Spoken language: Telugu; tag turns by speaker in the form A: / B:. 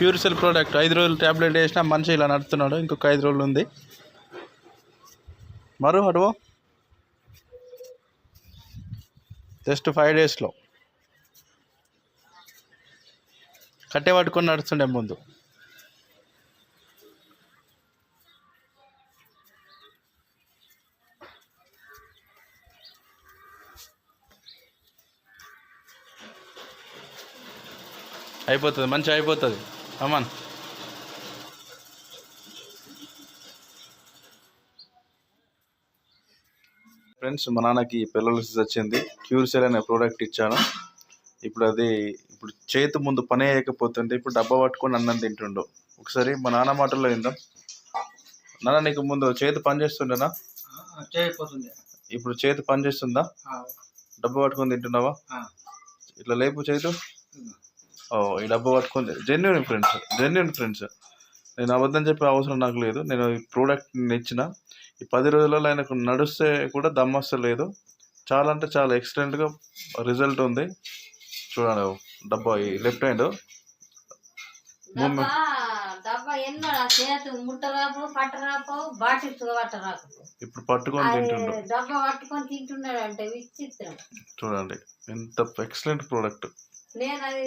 A: ప్యూర్ సెల్ ప్రోడక్ట్ ఐదు రోజులు ట్యాబ్లెట్ వేసినా మనిషి ఇలా నడుస్తున్నాడు ఇంకొక ఐదు రోజులు ఉంది. మరో అడుగు జస్ట్ ఫైవ్ డేస్లో కట్టె పట్టుకొని నడుస్తుండే ముందు. అయిపోతుంది. మంచిగా అయిపోతుంది. అమ్మన్ ఫ్రెండ్స్ మా నాన్నకి పిల్లలసి వచ్చింది. క్యూర్సెల్ అనే ప్రోడక్ట్ ఇచ్చాను. ఇప్పుడు అది ఇప్పుడు చేతి ముందు పని వేయకపోతుంటే ఇప్పుడు డబ్బా పట్టుకొని అన్నం తింటుండు. ఒకసారి మా నాన్న మాటల్లో విందాం. నాన్న నీకు ముందు చేతి పని చేస్తుండేనా?
B: చేయకపోతుంది
A: ఇప్పుడు చేతి పని చేస్తుందా? డబ్బా పట్టుకొని తింటున్నావా? ఇట్లా లేపు చేతు. ఈ డబ్బా పట్టుకుంది జెన్యున్ ఫ్రెండ్స్ జెన్యున్ ఫ్రెండ్స్ నేను అబద్ధం చెప్పే అవసరం నాకు లేదు. నేను ఈ ప్రోడక్ట్ ఇచ్చిన. ఈ పది రోజులలో ఆయనకు నడుస్తే కూడా దమ్మస్త లేదు చాలా అంటే చాలా ఎక్సలెంట్గా రిజల్ట్ ఉంది. చూడండి డబ్బా ఈ లెఫ్ట్ హ్యాండ్ ఇప్పుడు పట్టుకొని తింటుండు.
C: పట్టుకొని తింటున్నాడు అంటే విచిత్రం.
A: చూడండి ఎంత ఎక్సలెంట్ ప్రోడక్ట్
C: నేను అది